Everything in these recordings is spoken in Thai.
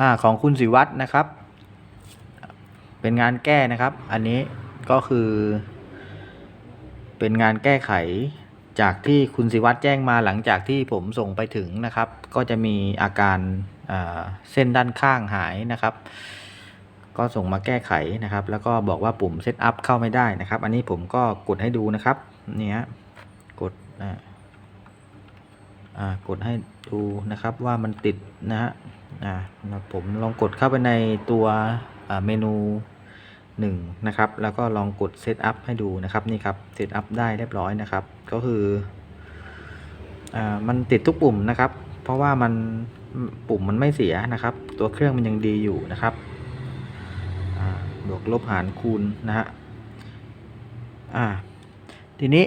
อของคุณศิวัตรนะครับ เป็นงานแก้นะครับ อันนี้ก็คือ เป็นงานแก้ไขจากที่คุณศิวัตรแจ้งมาหลังจากที่ผมส่งไปถึงนะครับ ก็จะมีอาการเส้นด้านข้างหายนะครับ ก็ส่งมาแก้ไขนะครับ แล้วก็บอกว่าปุ่มเซตอัพเข้าไม่ได้นะครับ อันนี้ผมก็กดให้ดูนะครับ นี่ฮะกดอ่าอ่า กดให้ดูนะครับว่ามันติดนะฮะผมลองกดเข้าไปในตัวเมนูหนึ่งนะครับแล้วก็ลองกดเซตอัพให้ดูนะครับนี่ครับเซตอัพได้เรียบร้อยนะครับ ก็คืออมันติดทุกปุ่มนะครับ เพราะว่ามันปุ่มมันไม่เสียนะครับ ตัวเครื่องมันยังดีอยู่นะครับบวกลบหารคูณนะฮะทีนี้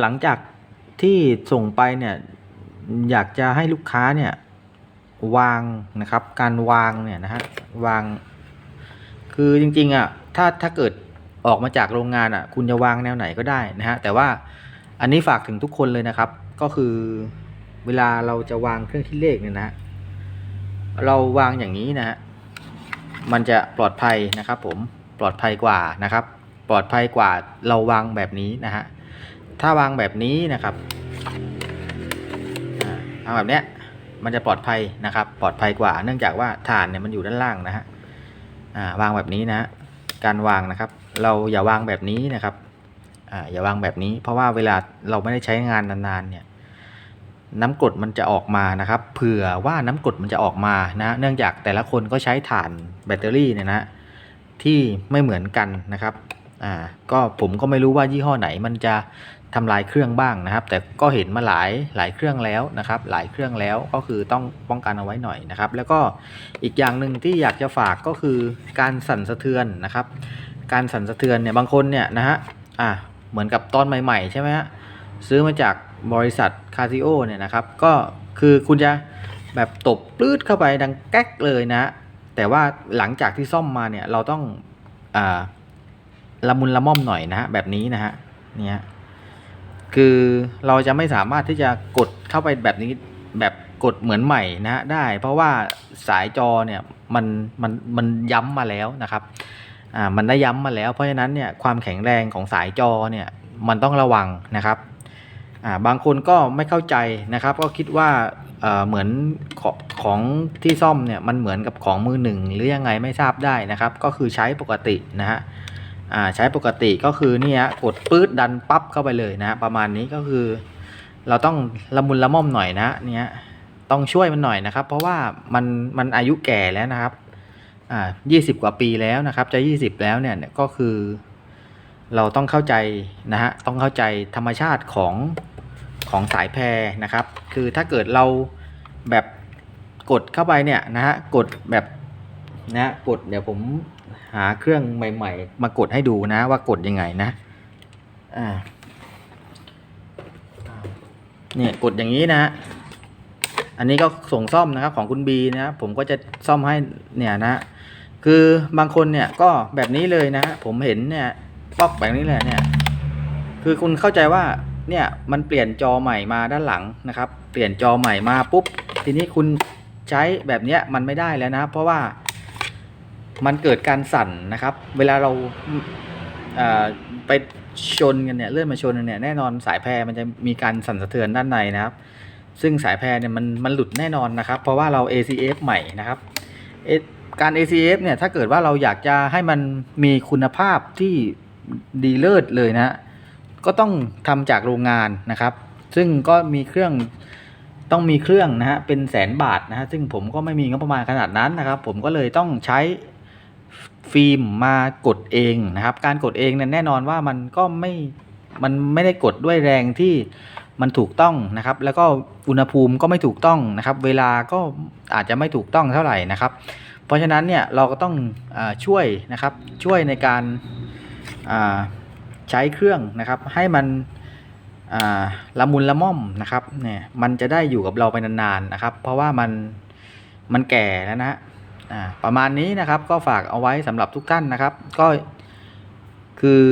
หลังจาก ที่ส่งไปเนี่ยอยากจะให้ลูกค้าเนี่ยวางนะครับ การวางเนี่ยนะฮะวาง คือจริงๆอะถ้าถ้าเกิดออกมาจากโรงงานอะ คุณจะวางแนวไหนก็ได้นะฮะแต่ว่าอันนี้ฝากถึงทุกคนเลยนะครับ ก็คือเวลาเราจะวางเครื่องคิดเลขเนี่ยนะฮะเราวางอย่างนี้นะฮะมันจะปลอดภัยนะครับ ผมปลอดภัยกว่านะครับ ปลอดภัยกว่าเราวางแบบนี้นะฮะ ถ้าวางแบบนี้นะครับวางแบบเนี้ยมันจะปลอดภัยนะครับ ปลอดภัยกว่า เนื่องจากว่าฐานเนี่ยมันอยู่ด้านล่างนะฮะวางแบบนี้นะ การวางนะครับ เราอย่าวางแบบนี้นะครับออย่าวางแบบนี้ เพราะว่าเวลาเราไม่ได้ใช้งานนานๆเนี่ยน้ำกรดมันจะออกมานะครับ เผื่อว่าน้ำกรดมันจะออกมานะ เนื่องจากแต่ละคนก็ใช้ถ่านแบตเตอรี่เนี่ยนะที่ไม่เหมือนกันนะครับ อ่า ก็ผมก็ไม่รู้ว่ายี่ห้อไหนมันจะ ทำลายเครื่องบ้างนะครับ แต่ก็เห็นมาหลายหลายเครื่องแล้วนะครับ หลายเครื่องแล้วก็คือต้องป้องกันเอาไว้หน่อยนะครับ แล้วก็อีกอย่างหนึ่งที่อยากจะฝากก็คือการสั่นสะเทือนนะครับ การสั่นสะเทือนเนี่ยบางคนเนี่ยนะฮะอ่าเหมือนกับตอนใหม่ๆใช่ไหมฮะซื้อมาจากบริษัทคาซิโอเนี่ยนะครับก็คือคุณจะแบบตบปลื้ดเข้าไปดังแก๊กเลยนะ แต่ว่าหลังจากที่ซ่อมมาเนี่ยเราต้องอ่าละมุนละม่อมหน่อยนะฮะแบบนี้นะฮะเนี่ย คือเราจะไม่สามารถที่จะกดเข้าไปแบบนี้แบบกดเหมือนใหม่นะได้ เพราะว่าสายจอเนี่ยมันมันมันย้ำมาแล้วนะครับอ่ามันได้ย้ำมาแล้ว เพราะฉะนั้นเนี่ยความแข็งแรงของสายจอเนี่ยมันต้องระวังนะครับอ่าบางคนก็ไม่เข้าใจนะครับ ก็คิดว่าเอ่อเหมือนของของที่ซ่อมเนี่ยมันเหมือนกับของมือหนึ่งหรือยังไงไม่ทราบได้นะครับ ก็คือใช้ปกตินะฮะ ใช้ปกติก็คือนี่ยกดปื๊ดดันปั๊บเข้าไปเลยนะประมาณนี้ก็คือ เราต้องละมุนละม่อมหน่อยนะเนี่ยต้องช่วยมันหน่อยนะครับ เพราะว่ามันมันอายุแก่แล้วนะครับอ่ายี่สิบกว่าปีแล้วนะครับ จะยี่สิบแล้วเนี่ยก็คือ เราต้องเข้าใจนะฮะต้องเข้าใจธรรมชาติของของสายแพรนะครับ คือถ้าเกิดเราแบบกดเข้าไปเนี่ยนะฮะกดแบบนะกดเดี๋ยวผม หาเครื่องใหม่ ๆ มากดให้ดูนะว่ากดยังไงนะอ่าเนี่ยกดอย่างนี้นะฮะอันนี้ก็ส่งซ่อมนะครับของคุณบีนะผมก็จะซ่อมให้เนี่ยนะฮะคือบางคนเนี่ยก็แบบนี้เลยนะฮะผมเห็นเนี่ยป๊อกแบบนี้เลยเนี่ย คือคุณเข้าใจว่าเนี่ยมันเปลี่ยนจอใหม่มาด้านหลังนะครับ เปลี่ยนจอใหม่มาปุ๊บ ทีนี้คุณใช้แบบเนี้ยมันไม่ได้แล้วนะ เพราะว่า มันเกิดการสั่นนะครับ เวลาเราไปชนกันเนี่ยเลื่อนมาชนกันเนี่ยแน่นอนสายแพรมันจะมีการสั่นสะเทือนด้านในนะครับ ซึ่งสายแพรเนี่ยมันมันหลุดแน่นอนนะครับ เพราะว่าเรา ACF ใหม่นะครับการ ACF เนี่ยถ้าเกิดว่าเราอยากจะให้มันมีคุณภาพที่ดีเลิศเลยนะ ก็ต้องทำจากโรงงานนะครับ ซึ่งก็มีเครื่องต้องมีเครื่องนะฮะเป็นแสนบาทนะฮะซึ่งผมก็ไม่มีงบประมาณขนาดนั้นนะครับ ผมก็เลยต้องใช้ ฟิล์มมากดเองนะครับ การกดเองเนี่ยแน่นอนว่ามันก็ไม่มันไม่ได้กดด้วยแรงที่มันถูกต้องนะครับ แล้วก็อุณหภูมิก็ไม่ถูกต้องนะครับ เวลาก็อาจจะไม่ถูกต้องเท่าไหร่นะครับ เพราะฉะนั้นเนี่ยเราก็ต้องอช่วยนะครับช่วยในการใช้เครื่องนะครับ ให้มันละมุนละม่อมนะครับเนี่ยมันจะได้อยู่กับเราไปนานๆนะครับ เพราะว่ามันมันแก่แล้วนะ อ่าประมาณนี้นะครับก็ฝากเอาไว้สำหรับทุกท่านนะครับ ก็คือ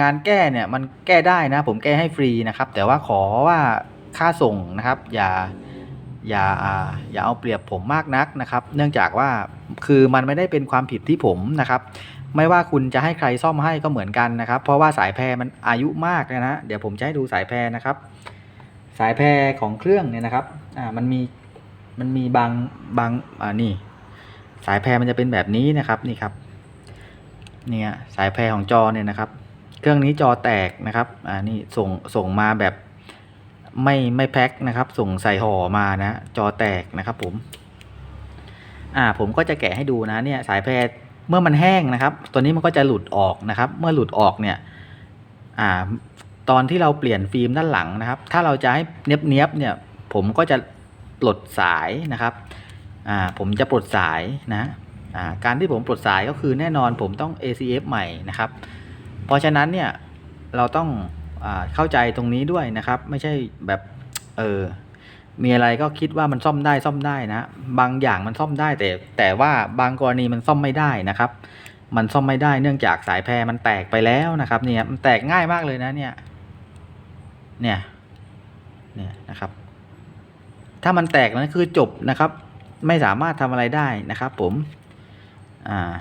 งานแก้เนี่ยมันแก้ได้นะ ผมแก้ให้ฟรีนะครับ แต่ว่าขอว่าค่าส่งนะครับ อย่าอย่าอ่าอย่าเอาเปรียบผมมากนักนะครับ เนื่องจากว่าคือมันไม่ได้เป็นความผิดที่ผมนะครับ ไม่ว่าคุณจะให้ใครซ่อมให้ก็เหมือนกันนะครับ เพราะว่าสายแพรมันอายุมากนะฮะเดี๋ยวผมจะให้ดูสายแพรนะครับ สายแพรของเครื่องเนี่ยนะครับอ่ามันมีมันมีบางบางอ่านี่ สายแพรมันจะเป็นแบบนี้นะครับนี่ครับเนี่ยสายแพรของจอเนี่ยนะครับ เครื่องนี้จอแตกนะครับอ่านี่ส่งส่งมาแบบไม่ไม่แพ็คนะครับ ส่งใส่ห่อมานะจอแตกนะครับผมอ่าผมก็จะแกะให้ดูนะเนี่ยสายแพรเมื่อมันแห้งนะครับ ตัวนี้มันก็จะหลุดออกนะครับ เมื่อหลุดออกเนี่ยอ่าตอนที่เราเปลี่ยนฟิล์มด้านหลังนะครับ ถ้าเราจะให้เนียบเนียบเนี่ยผมก็จะปลดสายนะครับ อ่าผมจะปลดสายนะอ่าการที่ผมปลดสายก็คือแน่นอนผมต้อง ACF ใหม่นะครับ เพราะฉะนั้นเนี่ยเราต้องอาเข้าใจตรงนี้ด้วยนะครับ ไม่ใช่แบบเออมีอะไรก็คิดว่ามันซ่อมได้ซ่อมได้นะ บางอย่างมันซ่อมได้แต่แต่ว่าบางกรณีมันซ่อมไม่ได้นะครับ มันซ่อมไม่ได้เนื่องจากสายแพรมันแตกไปแล้วนะครับเนี่ยมันแตกง่ายมากเลยนะเนี่ยเนี่ยเนี่ยนะครับ ถ้ามันแตกนั้นคือจบนะครับ ไม่สามารถทำอะไรได้นะครับผมอ่า